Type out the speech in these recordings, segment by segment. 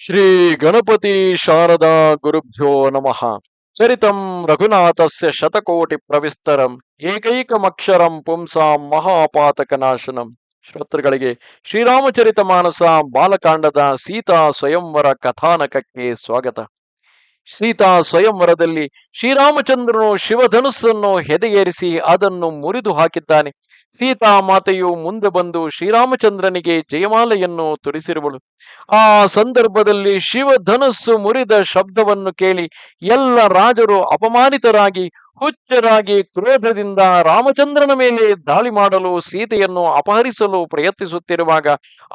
ಶ್ರೀ ಗಣಪತಿ ಶಾರದಾ ಗುರುಭ್ಯೋ ನಮಃ. ಚರಿತಂ ರಘುನಾಥಸ್ಯ ಶತಕೋಟಿ ಪ್ರವಿಸ್ತರಂ, ಏಕೈಕಮಕ್ಷರಂ ಪುಂಸಾಂ ಮಹಾಪಾತಕನಾಶನಂ. ಶ್ರೋತೃಗಳಿಗೆ ಶ್ರೀರಾಮಚರಿತ ಮಾನಸ ಬಾಲಕಾಂಡದ ಸೀತಾ ಸ್ವಯಂವರ ಕಥಾನಕಕ್ಕೆ ಸ್ವಾಗತ. ಸೀತಾ ಸ್ವಯಂವರದಲ್ಲಿ ಶ್ರೀರಾಮಚಂದ್ರನು ಶಿವಧನುಸ್ಸನ್ನು ಹೆದೆಯೇರಿಸಿ ಅದನ್ನು ಮುರಿದು ಹಾಕಿದ್ದಾನೆ. ಸೀತಾ ಮಾತೆಯು ಮುಂದೆ ಬಂದು ಶ್ರೀರಾಮಚಂದ್ರನಿಗೆ ಜಯಮಾಲೆಯನ್ನು ತೊಡಿಸಿರುವಳು ಆ ಸಂದರ್ಭದಲ್ಲಿ ಶಿವಧನುಸ್ಸು ಮುರಿದ ಶಬ್ದವನ್ನು ಕೇಳಿ ಎಲ್ಲ ರಾಜರು ಅಪಮಾನಿತರಾಗಿ ಹುಚ್ಚರಾಗಿ ಕ್ರೋಧದಿಂದ ರಾಮಚಂದ್ರನ ಮೇಲೆ ದಾಳಿ ಮಾಡಲು ಸೀತೆಯನ್ನು ಅಪಹರಿಸಲು ಪ್ರಯತ್ನಿಸುತ್ತಿರುವಾಗ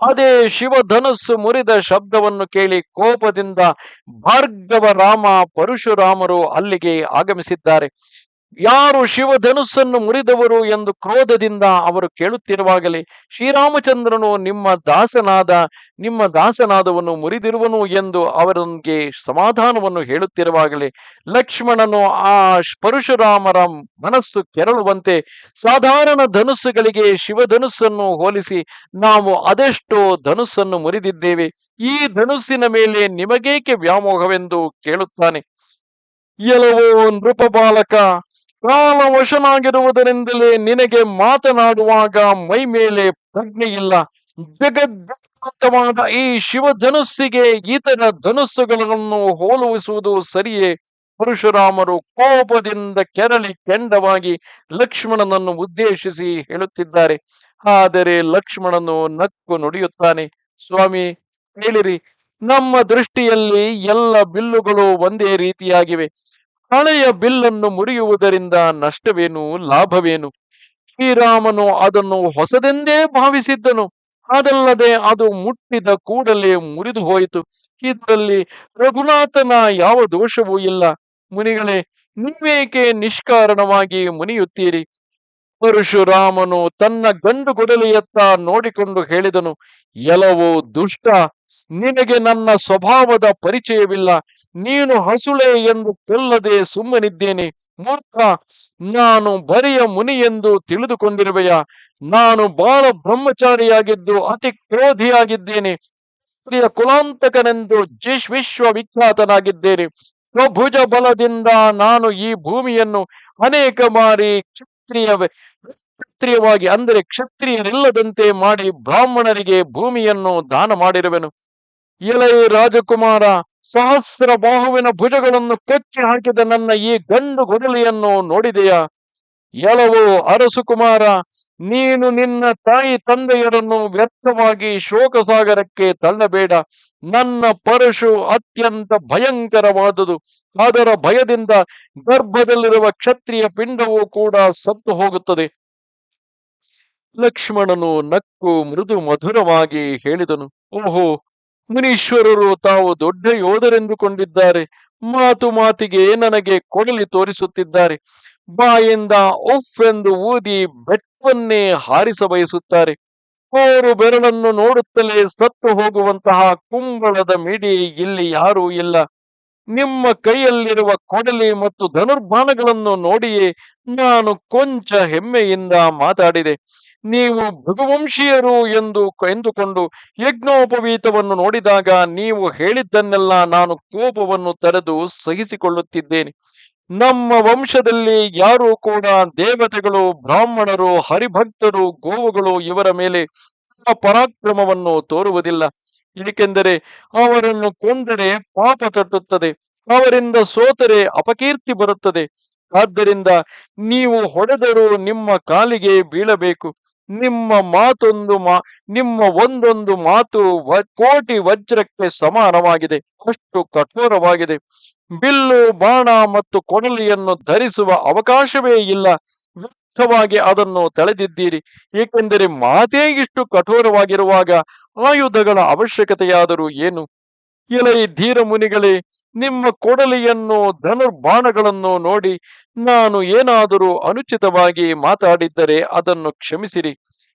ಅದೇ ಶಿವಧನಸ್ಸು ಮುರಿದ ಶಬ್ದವನ್ನು ಕೇಳಿ ಕೋಪದಿಂದ ಭಾರ್ಗವ ರಾಮ ಪರಶುರಾಮರು ಅಲ್ಲಿಗೆ ಆಗಮಿಸಿದ್ದಾರೆ. ಯಾರು ಶಿವಧನುಸ್ಸನ್ನು ಮುರಿದವರು ಎಂದು ಕ್ರೋಧದಿಂದ ಅವರು ಕೇಳುತ್ತಿರುವಾಗಲೇ ಶ್ರೀರಾಮಚಂದ್ರನು, ನಿಮ್ಮ ದಾಸನಾದ, ನಿಮ್ಮ ದಾಸನಾದವನು ಮುರಿದಿರುವನು ಎಂದು ಅವರಿಗೆ ಸಮಾಧಾನವನ್ನು ಹೇಳುತ್ತಿರುವಾಗಲೇ ಲಕ್ಷ್ಮಣನು ಆ ಪರಶುರಾಮರ ಮನಸ್ಸು ಕೆರಳುವಂತೆ ಸಾಧಾರಣ ಧನುಸ್ಸುಗಳಿಗೆ ಶಿವಧನುಸ್ಸನ್ನು ಹೋಲಿಸಿ, ನಾವು ಅದೆಷ್ಟೋ ಧನುಸ್ಸನ್ನು ಮುರಿದಿದ್ದೇವೆ, ಈ ಧನುಸ್ಸಿನ ಮೇಲೆ ನಿಮಗೇಕೆ ವ್ಯಾಮೋಹವೆಂದು ಕೇಳುತ್ತಾನೆ? ಎಲವೋ ನೃಪ ಬಾಲಕ ಕಾಲವಶನಾಗಿರುವುದರಿಂದಲೇ ನಿನಗೆ ಮಾತನಾಡುವಾಗ ಮೈ ಮೇಲೆ ಪ್ರಜ್ಞೆ ಇಲ್ಲ ಈ ಶಿವಧನುಸ್ಸಿಗೆ ಈತನ ಧನುಸ್ಸುಗಳನ್ನು ಹೋಲುವಿಸುವುದು ಸರಿಯೇ. ಪರಶುರಾಮರು ಕೋಪದಿಂದ ಕೆರಳಿ ಕೆಂಡವಾಗಿ ಲಕ್ಷ್ಮಣನನ್ನು ಉದ್ದೇಶಿಸಿ ಹೇಳುತ್ತಿದ್ದಾರೆ. ಆದರೆ ಲಕ್ಷ್ಮಣನು ನಕ್ಕು ನುಡಿಯುತ್ತಾನೆ. ಸ್ವಾಮಿ ಹೇಳಿರಿ ನಮ್ಮ ದೃಷ್ಟಿಯಲ್ಲಿ ಎಲ್ಲ ಬಿಲ್ಲುಗಳು ಒಂದೇ ರೀತಿಯಾಗಿವೆ. ಹಳೆಯ ಬಿಲ್ಲನ್ನು ಮುರಿಯುವುದರಿಂದ ನಷ್ಟವೇನು, ಲಾಭವೇನು? ಶ್ರೀರಾಮನು ಅದನ್ನು ಹೊಸದೆಂದೇ ಭಾವಿಸಿದ್ದನು. ಅದಲ್ಲದೆ ಅದು ಮುಟ್ಟಿದ ಕೂಡಲೇ ಮುರಿದು ಹೋಯಿತು. ಇದರಲ್ಲಿ ರಘುನಾಥನ ಯಾವ ದೋಷವೂ ಇಲ್ಲ. ಮುನಿಗಳೇ, ನೀವೇಕೆ ನಿಷ್ಕಾರಣವಾಗಿ ಮುನಿಯುತ್ತೀರಿ? ಪರಶುರಾಮನು ತನ್ನ ಗಂಡು ನೋಡಿಕೊಂಡು ಹೇಳಿದನು, ಎಲ್ಲವೂ ದುಷ್ಟ. ನಿನಗೆ ನನ್ನ ಸ್ವಭಾವದ ಪರಿಚಯವಿಲ್ಲ. ನೀನು ಹಸುಳೆ ಎಂದು ತೆಲ್ಲದೆ ಸುಮ್ಮನಿದ್ದೇನೆ. ಮೂರ್ಖ, ನಾನು ಬರಿಯ ಮುನಿ ಎಂದು ತಿಳಿದುಕೊಂಡಿರುವೆಯ. ನಾನು ಬಾಳ ಬ್ರಹ್ಮಚಾರಿಯಾಗಿದ್ದು ಅತಿ ಕ್ರೋಧಿಯಾಗಿದ್ದೇನೆ. ಪ್ರಿಯ ಕುಲಾಂತಕನೆಂದು ಜಿಶ್ ವಿಶ್ವವಿಖ್ಯಾತನಾಗಿದ್ದೇನೆ. ಸ್ವಭುಜ ಬಲದಿಂದ ನಾನು ಈ ಭೂಮಿಯನ್ನು ಅನೇಕ ಬಾರಿ ಕ್ಷತ್ರಿಯ, ಕ್ಷತ್ರಿಯವಾಗಿ, ಅಂದರೆ ಕ್ಷತ್ರಿಯರಿಲ್ಲದಂತೆ ಮಾಡಿ ಬ್ರಾಹ್ಮಣರಿಗೆ ಭೂಮಿಯನ್ನು ದಾನ ಮಾಡಿರುವೆನು. ಎಲೈ ರಾಜಕುಮಾರ ಸಹಸ್ರ ಬಾಹುವಿನ ಭುಜಗಳನ್ನು ಕೊಚ್ಚಿ ಹಾಕಿದ ನನ್ನ ಈ ಗಂಡು ಗೊಡಲಿಯನ್ನು ನೋಡಿದೆಯಾ? ಎಲವು ಅರಸು ಕುಮಾರ, ನೀನು ನಿನ್ನ ತಾಯಿ ತಂದೆಯರನ್ನು ವ್ಯರ್ಥವಾಗಿ ಶೋಕಸಾಗರಕ್ಕೆ ತಳ್ಳಬೇಡ. ನನ್ನ ಪರಶು ಅತ್ಯಂತ ಭಯಂಕರವಾದುದು. ಅದರ ಭಯದಿಂದ ಗರ್ಭದಲ್ಲಿರುವ ಕ್ಷತ್ರಿಯ ಪಿಂಡವೂ ಕೂಡ ಸತ್ತು ಹೋಗುತ್ತದೆ. ಲಕ್ಷ್ಮಣನು ನಕ್ಕು ಮೃದು ಮಧುರವಾಗಿ ಹೇಳಿದನು. ಓಹೋ ಮುನೀಶ್ವರರು ತಾವು ದೊಡ್ಡ ಯೋಧರೆಂದುಕೊಂಡಿದ್ದಾರೆ. ಮಾತು ಮಾತಿಗೆ ನನಗೆ ಕೊಡಲಿ ತೋರಿಸುತ್ತಿದ್ದಾರೆ. ಬಾಯಿಂದ ಉಫ್ ಎಂದು ಊದಿ ಬೆಟ್ಟವನ್ನೇ ಹಾರಿಸ ಬಯಸುತ್ತಾರೆ. ಕೋರು ಬೆರಳನ್ನು ನೋಡುತ್ತಲೇ ಸತ್ತು ಹೋಗುವಂತಹ ಕುಂಬಳದ ಮಿಡಿ ಇಲ್ಲಿ ಯಾರೂ ಇಲ್ಲ. ನಿಮ್ಮ ಕೈಯಲ್ಲಿರುವ ಕೊಡಲಿ ಮತ್ತು ಧನುರ್ಬಾಣಗಳನ್ನು ನೋಡಿಯೇ ನಾನು ಕೊಂಚ ಹೆಮ್ಮೆಯಿಂದ ಮಾತಾಡಿದೆ. ನೀವು ಭೃಗುವಂಶೀಯರು ಎಂದು ಎಂದುಕೊಂಡು ಯಜ್ಞೋಪವೀತವನ್ನು ನೋಡಿದಾಗ ನೀವು ಹೇಳಿದ್ದನ್ನೆಲ್ಲ ನಾನು ಕೋಪವನ್ನು ತರೆದು ಸಹಿಸಿಕೊಳ್ಳುತ್ತಿದ್ದೇನೆ. ನಮ್ಮ ವಂಶದಲ್ಲಿ ಯಾರೂ ಕೂಡ ದೇವತೆಗಳು, ಬ್ರಾಹ್ಮಣರು, ಹರಿಭಕ್ತರು, ಗೋವುಗಳು ಇವರ ಮೇಲೆ ಪರಾಕ್ರಮವನ್ನು ತೋರುವುದಿಲ್ಲ. ಏಕೆಂದರೆ ಅವರನ್ನು ಕೊಂದರೆ ಪಾಪ ತಟ್ಟುತ್ತದೆ, ಅವರಿಂದ ಸೋತರೆ ಅಪಕೀರ್ತಿ ಬರುತ್ತದೆ. ಆದ್ದರಿಂದ ನೀವು ಹೊಡೆದರೂ ನಿಮ್ಮ ಕಾಲಿಗೆ ಬೀಳಬೇಕು. ನಿಮ್ಮ ಮಾತೊಂದು ಮಾ, ನಿಮ್ಮ ಒಂದೊಂದು ಮಾತು ಕೋಟಿ ವಜ್ರಕ್ಕೆ ಸಮಾನವಾಗಿದೆ, ಅಷ್ಟು ಕಠೋರವಾಗಿದೆ. ಬಿಲ್ಲು, ಬಾಣ ಮತ್ತು ಕೊಡಲಿಯನ್ನು ಧರಿಸುವ ಅವಕಾಶವೇ ಇಲ್ಲ. ವ್ಯರ್ಥವಾಗಿ ಅದನ್ನು ತಳೆದಿದ್ದೀರಿ. ಏಕೆಂದರೆ ಮಾತೇ ಇಷ್ಟು ಕಠೋರವಾಗಿರುವಾಗ ಆಯುಧಗಳ ಅವಶ್ಯಕತೆಯಾದರೂ ಏನು? ಎಲೈ ಧೀರ ಮುನಿಗಳೇ, ನಿಮ್ಮ ಕೊಡಲಿಯನ್ನು ಧನುರ್ಬಾಣಗಳನ್ನು ನೋಡಿ ನಾನು ಏನಾದರೂ ಅನುಚಿತವಾಗಿ ಮಾತಾಡಿದ್ದರೆ ಅದನ್ನು ಕ್ಷಮಿಸಿರಿ.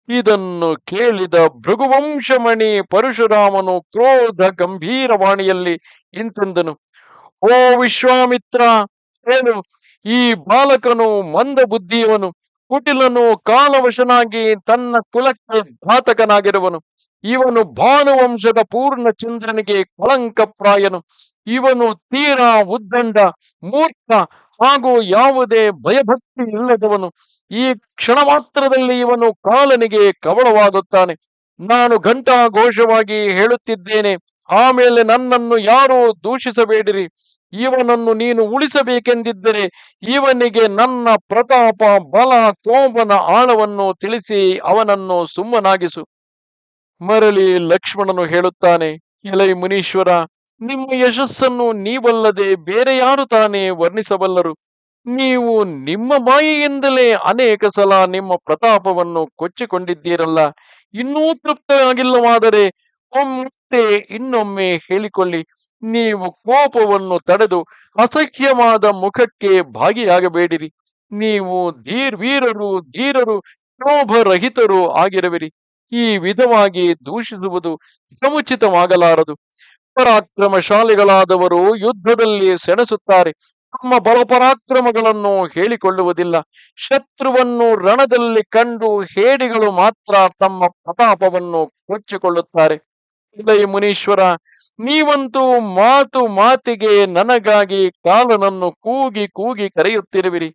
ಇದನ್ನು ಕೇಳಿದ ಭೃಗುವಂಶಮಣಿ ಪರಶುರಾಮನು ಕ್ರೋಧ ಗಂಭೀರವಾಣಿಯಲ್ಲಿ ಇಂತೆಂದನು, ಓ ವಿಶ್ವಾಮಿತ್ರ ಏನು ಈ ಬಾಲಕನು ಮಂದ ಬುದ್ಧಿಯವನು ಕುಟಿಲನು ಕಾಲವಶನಾಗಿ ತನ್ನ ಕುಲಕ್ಕೆ ಘಾತಕನಾಗಿರುವನು. ಇವನು ಭಾನುವಂಶದ ಪೂರ್ಣ ಚಂದ್ರನಿಗೆ ಕಳಂಕ ಪ್ರಾಯನು ಇವನು ತೀರಾ ಉದ್ದಂಡ ಮೂರ್ಖ ಹಾಗೂ ಯಾವುದೇ ಭಯಭಕ್ತಿ ಇಲ್ಲದವನು. ಈ ಕ್ಷಣ ಮಾತ್ರದಲ್ಲಿ ಇವನು ಕಾಲನಿಗೆ ಕವಳವಾಗುತ್ತಾನೆ. ನಾನು ಘಂಟಾ ಘೋಷವಾಗಿ ಹೇಳುತ್ತಿದ್ದೇನೆ. ಆಮೇಲೆ ನನ್ನನ್ನು ಯಾರೂ ದೂಷಿಸಬೇಡಿರಿ. ಇವನನ್ನು ನೀನು ಉಳಿಸಬೇಕೆಂದಿದ್ದರೆ ಇವನಿಗೆ ನನ್ನ ಪ್ರತಾಪ, ಬಲ ಕೋಪನ ಆಳವನ್ನು ತಿಳಿಸಿ ಅವನನ್ನು ಸುಮ್ಮನಾಗಿಸು. ಮರಳಿ ಲಕ್ಷ್ಮಣನು ಹೇಳುತ್ತಾನೆ, ಎಲೈ ಮುನೀಶ್ವರ, ನಿಮ್ಮ ಯಶಸ್ಸನ್ನು ನೀವಲ್ಲದೆ ಬೇರೆ ಯಾರು ತಾನೇ ವರ್ಣಿಸಬಲ್ಲರು? ನೀವು ನಿಮ್ಮ ಬಾಯಿಯಿಂದಲೇ ಅನೇಕ ಸಲ ನಿಮ್ಮ ಪ್ರತಾಪವನ್ನು ಕೊಚ್ಚಿಕೊಂಡಿದ್ದೀರಲ್ಲ. ಇನ್ನೂ ತೃಪ್ತವಾಗಿಲ್ಲವಾದರೆ ಒಮ್ಮೆ ಇನ್ನೊಮ್ಮೆ ಹೇಳಿಕೊಳ್ಳಿ, ನೀವು ಕೋಪವನ್ನು ತಡೆದು ಅಸಹ್ಯವಾದ ಮುಖಕ್ಕೆ ಭಾಗಿಯಾಗಬೇಡಿರಿ. ನೀವು ಧೀರ್ ವೀರರು, ಧೀರರು, ಕ್ಷೋಭರಹಿತರು ಆಗಿರುವಿರಿ ಈ ವಿಧವಾಗಿ ದೂಷಿಸುವುದು ಸಮುಚಿತವಾಗಲಾರದು. ಪರಾಕ್ರಮಶಾಲಿಗಳಾದವರು ಯುದ್ಧದಲ್ಲಿ ಸೆಣಸುತ್ತಾರೆ. ತಮ್ಮ ಬಲಪರಾಕ್ರಮಗಳನ್ನು ಹೇಳಿಕೊಳ್ಳುವುದಿಲ್ಲ. ಶತ್ರುವನ್ನು ರಣದಲ್ಲಿ ಕಂಡು ಹೇಡಿಗಳು ಮಾತ್ರ ತಮ್ಮ ಪ್ರತಾಪವನ್ನು ಕೊಚ್ಚಿಕೊಳ್ಳುತ್ತಾರೆ. ಇಲ್ಲೈ ಮುನೀಶ್ವರ, ನೀವಂತೂ ಮಾತು ಮಾತಿಗೆ ನನಗಾಗಿ ಕಾಲನನ್ನು ಕೂಗಿ ಕೂಗಿ ಕರೆಯುತ್ತಿರುವಿರಿ.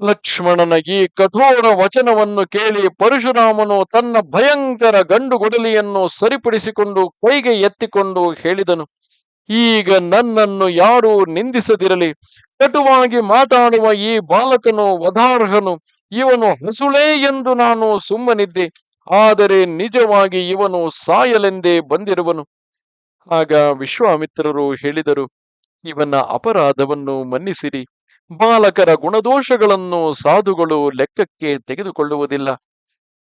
ಲಕ್ಷ್ಮಣನ ಈ ಕಠೋರ ವಚನವನ್ನು ಕೇಳಿ ಪರಶುರಾಮನು ತನ್ನ ಭಯಂಕರ ಗಂಡು ಗೊಡಲಿಯನ್ನು ಸರಿಪಡಿಸಿಕೊಂಡು ಕೈಗೆ ಎತ್ತಿಕೊಂಡು ಹೇಳಿದನು, ಈಗ ನನ್ನನ್ನು ಯಾರೂ ನಿಂದಿಸದಿರಲಿ. ಕಟುವಾಗಿ ಮಾತಾಡುವ ಈ ಬಾಲಕನು ವಧಾರ್ಹನು, ಇವನು ಹಸುಳೇ ಎಂದು ನಾನು ಸುಮ್ಮನಿದ್ದೆ. ಆದರೆ ನಿಜವಾಗಿ ಇವನು ಸಾಯಲೆಂದೇ ಬಂದಿರುವನು. ಆಗ ವಿಶ್ವಾಮಿತ್ರರು ಹೇಳಿದರು, ಇವನ ಅಪರಾಧವನ್ನು ಮನ್ನಿಸಿರಿ. ಬಾಲಕರ ಗುಣದೋಷಗಳನ್ನು ಸಾಧುಗಳು ಲೆಕ್ಕಕ್ಕೆ ತೆಗೆದುಕೊಳ್ಳುವುದಿಲ್ಲ.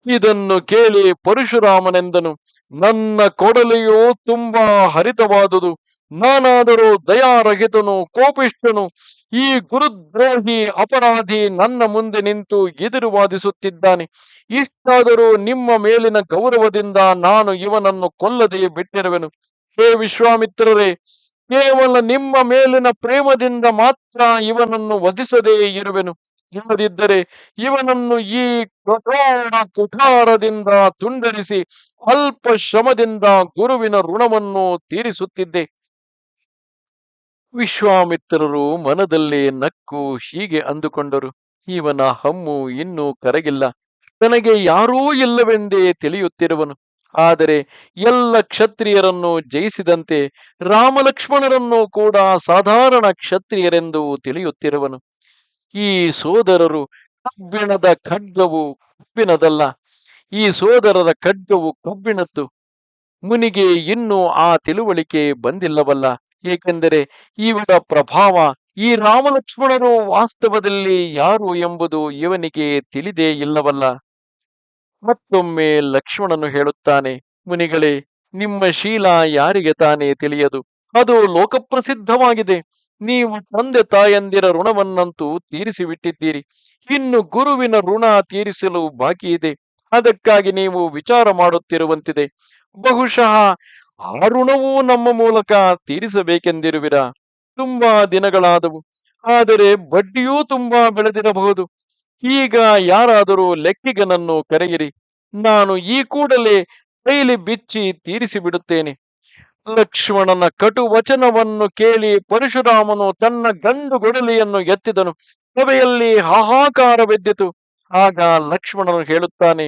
ಇದನ್ನು ಕೇಳಿ ಪರಶುರಾಮನೆಂದನು, ನನ್ನ ಕೊಡಲೆಯೋ ತುಂಬಾ ಹರಿತವಾದುದು. ನಾನಾದರೂ ದಯಾರಹಿತನು, ಕೋಪಿಷ್ಠನು, ಈ ಗುರುದ್ರೋಹಿ ಅಪರಾಧಿ ನನ್ನ ಮುಂದೆ ನಿಂತು ಎದುರು ವಾದಿಸುತ್ತಿದ್ದಾನೆ ಇಷ್ಟಾದರೂ ನಿಮ್ಮ ಮೇಲಿನ ಗೌರವದಿಂದ ನಾನು ಇವನನ್ನು ಕೊಲ್ಲದೆ ಬಿಟ್ಟಿರುವೆನು. ಹೇ ವಿಶ್ವಾಮಿತ್ರರೇ, ಕೇವಲ ನಿಮ್ಮ ಮೇಲಿನ ಪ್ರೇಮದಿಂದ ಮಾತ್ರ ಇವನನ್ನು ವಧಿಸದೇ ಇರುವೆನು. ಇಲ್ಲದಿದ್ದರೆ ಇವನನ್ನು ಈ ಕಠೋರ ಕುಠಾರದಿಂದ ತುಂಡರಿಸಿ ಅಲ್ಪ ಶ್ರಮದಿಂದ ಗುರುವಿನ ಋಣವನ್ನು ತೀರಿಸುತ್ತಿದ್ದೆ. ವಿಶ್ವಾಮಿತ್ರರು ಮನದಲ್ಲೇ ನಕ್ಕು ಹೀಗೆ ಅಂದುಕೊಂಡರು, ಇವನ ಹಮ್ಮು ಇನ್ನೂ ಕರಗಿಲ್ಲ. ತನಗೆ ಯಾರೂ ಇಲ್ಲವೆಂದೇ ತಿಳಿಯುತ್ತಿರುವನು. ಆದರೆ ಎಲ್ಲ ಕ್ಷತ್ರಿಯರನ್ನು ಜಯಿಸಿದಂತೆ ರಾಮಲಕ್ಷ್ಮಣರನ್ನು ಕೂಡ ಸಾಧಾರಣ ಕ್ಷತ್ರಿಯರೆಂದು ತಿಳಿಯುತ್ತಿರುವನು. ಈ ಸೋದರರು ಕಬ್ಬಿಣದ ಖಡ್ಗವು ಕಬ್ಬಿಣದಲ್ಲ. ಈ ಸೋದರರ ಖಡ್ಗವು ಕಬ್ಬಿಣದ್ದು. ಮುನಿಗೆ ಇನ್ನೂ ಆ ತಿಳುವಳಿಕೆ ಬಂದಿಲ್ಲವಲ್ಲ. ಏಕೆಂದರೆ ಇವರ ಪ್ರಭಾವ ಈ ರಾಮಲಕ್ಷ್ಮಣರು ವಾಸ್ತವದಲ್ಲಿ ಯಾರು ಎಂಬುದು ಇವನಿಗೆ ತಿಳಿದೇ ಇಲ್ಲವಲ್ಲ. ಮತ್ತೊಮ್ಮೆ ಲಕ್ಷ್ಮಣನು ಹೇಳುತ್ತಾನೆ, ಮುನಿಗಳೇ, ನಿಮ್ಮ ಶೀಲ ಯಾರಿಗೆ ತಾನೇ ತಿಳಿಯದು? ಅದು ಲೋಕಪ್ರಸಿದ್ಧವಾಗಿದೆ. ನೀವು ತಂದೆ ತಾಯಂದಿರ ಋಣವನ್ನಂತೂ ತೀರಿಸಿ ಬಿಟ್ಟಿದ್ದೀರಿ ಇನ್ನು ಗುರುವಿನ ಋಣ ತೀರಿಸಲು ಬಾಕಿ ಇದೆ ಅದಕ್ಕಾಗಿ ನೀವು ವಿಚಾರ ಮಾಡುತ್ತಿರುವಂತಿದೆ. ಬಹುಶಃ ಆ ಋಣವೂ ನಮ್ಮ ಮೂಲಕ ತೀರಿಸಬೇಕೆಂದಿರುವಿರಾ? ತುಂಬಾ ದಿನಗಳಾದವು. ಆದರೆ ಬಡ್ಡಿಯೂ ತುಂಬಾ ಬೆಳೆದಿರಬಹುದು. ಈಗ ಯಾರಾದರೂ ಲೆಕ್ಕಿಗನನ್ನು ಕರೆಯಿರಿ. ನಾನು ಈ ಕೂಡಲೇ ಕೈಲಿ ಬಿಚ್ಚಿ ತೀರಿಸಿ ಬಿಡುತ್ತೇನೆ ಲಕ್ಷ್ಮಣನ ಕಟು ವಚನವನ್ನು ಕೇಳಿ ಪರಶುರಾಮನು ತನ್ನ ಗಂಡು ಗೊಡಲಿಯನ್ನು ಎತ್ತಿದನು. ಸಭೆಯಲ್ಲಿ ಹಾಹಾಕಾರವೆದ್ದಿತು ಆಗ ಲಕ್ಷ್ಮಣನು ಹೇಳುತ್ತಾನೆ,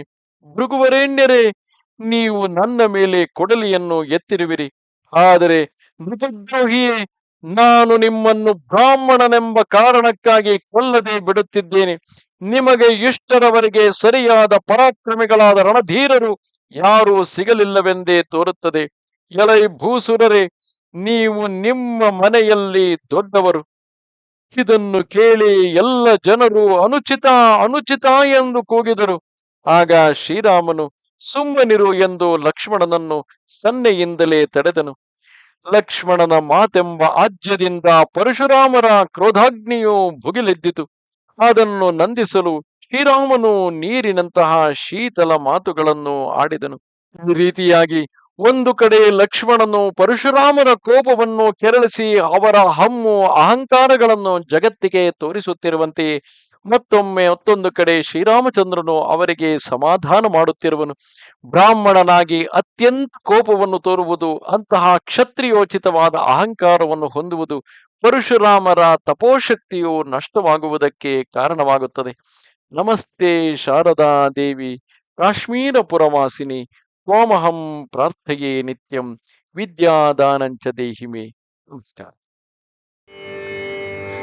ಭೃಗುವರೇಣ್ಯರೇ ನೀವು ನನ್ನ ಮೇಲೆ ಕೊಡಲಿಯನ್ನು ಎತ್ತಿರುವಿರಿ. ಆದರೆ ಮೃತದ್ರೋಹಿಯೇ, ನಾನು ನಿಮ್ಮನ್ನು ಬ್ರಾಹ್ಮಣನೆಂಬ ಕಾರಣಕ್ಕಾಗಿ ಕೊಲ್ಲದೆ ಬಿಡುತ್ತಿದ್ದೇನೆ. ನಿಮಗೆ ಇಷ್ಟರವರೆಗೆ ಸರಿಯಾದ ಪರಾಕ್ರಮಿಗಳಾದ ರಣಧೀರರು ಯಾರೂ ಸಿಗಲಿಲ್ಲವೆಂದೇ ತೋರುತ್ತದೆ. ಎಲೈ ಭೂಸುರರೇ, ನೀವು ನಿಮ್ಮ ಮನೆಯಲ್ಲಿ ದೊಡ್ಡವರು. ಇದನ್ನು ಕೇಳಿ ಎಲ್ಲ ಜನರು ಅನುಚಿತ ಅನುಚಿತ ಎಂದು ಕೂಗಿದರು. ಆಗ ಶ್ರೀರಾಮನು ಸುಮ್ಮನಿರು ಎಂದು ಲಕ್ಷ್ಮಣನನ್ನು ಸನ್ನೆಯಿಂದಲೇ ತಡೆದನು. ಲಕ್ಷ್ಮಣನ ಮಾತೆಂಬ ಆಜ್ಯದಿಂದ ಪರಶುರಾಮರ ಕ್ರೋಧಾಗ್ನಿಯು ಭುಗಿಲೆದ್ದಿತು. ಅದನ್ನು ನಂದಿಸಲು ಶ್ರೀರಾಮನು ನೀರಿನಂತಹ ಶೀತಲ ಮಾತುಗಳನ್ನು ಆಡಿದನು. ಈ ರೀತಿಯಾಗಿ ಒಂದು ಕಡೆ ಲಕ್ಷ್ಮಣನು ಪರಶುರಾಮನ ಕೋಪವನ್ನು ಕೆರಳಿಸಿ ಅವರ ಹಮ್ಮು ಅಹಂಕಾರಗಳನ್ನು ಜಗತ್ತಿಗೆ ತೋರಿಸುತ್ತಿರುವಂತೆಯೇ ಮತ್ತೊಮ್ಮೆ ಮತ್ತೊಂದು ಕಡೆ ಶ್ರೀರಾಮಚಂದ್ರನು ಅವರಿಗೆ ಸಮಾಧಾನ ಮಾಡುತ್ತಿರುವನು. ಬ್ರಾಹ್ಮಣನಾಗಿ ಅತ್ಯಂತ ಕೋಪವನ್ನು ತೋರುವುದು, ಅಂತಹ ಕ್ಷತ್ರಿಯೋಚಿತವಾದ ಅಹಂಕಾರವನ್ನು ಹೊಂದುವುದು ಪರಶುರಾಮರ ತಪೋಶಕ್ತಿಯು ನಷ್ಟವಾಗುವುದಕ್ಕೆ ಕಾರಣವಾಗುತ್ತದೆ. ನಮಸ್ತೆ ಶಾರದಾ ದೇವಿ ಕಾಶ್ಮೀರ ಪುರವಾಸಿನಿ ತ್ವಾಮಹಂ ಪ್ರಾರ್ಥೆಯೇ ನಿತ್ಯಂ, ವಿದ್ಯಾದಾನಂಚ ದೇಹಿಮೆ. ನಮಸ್ಕಾರ.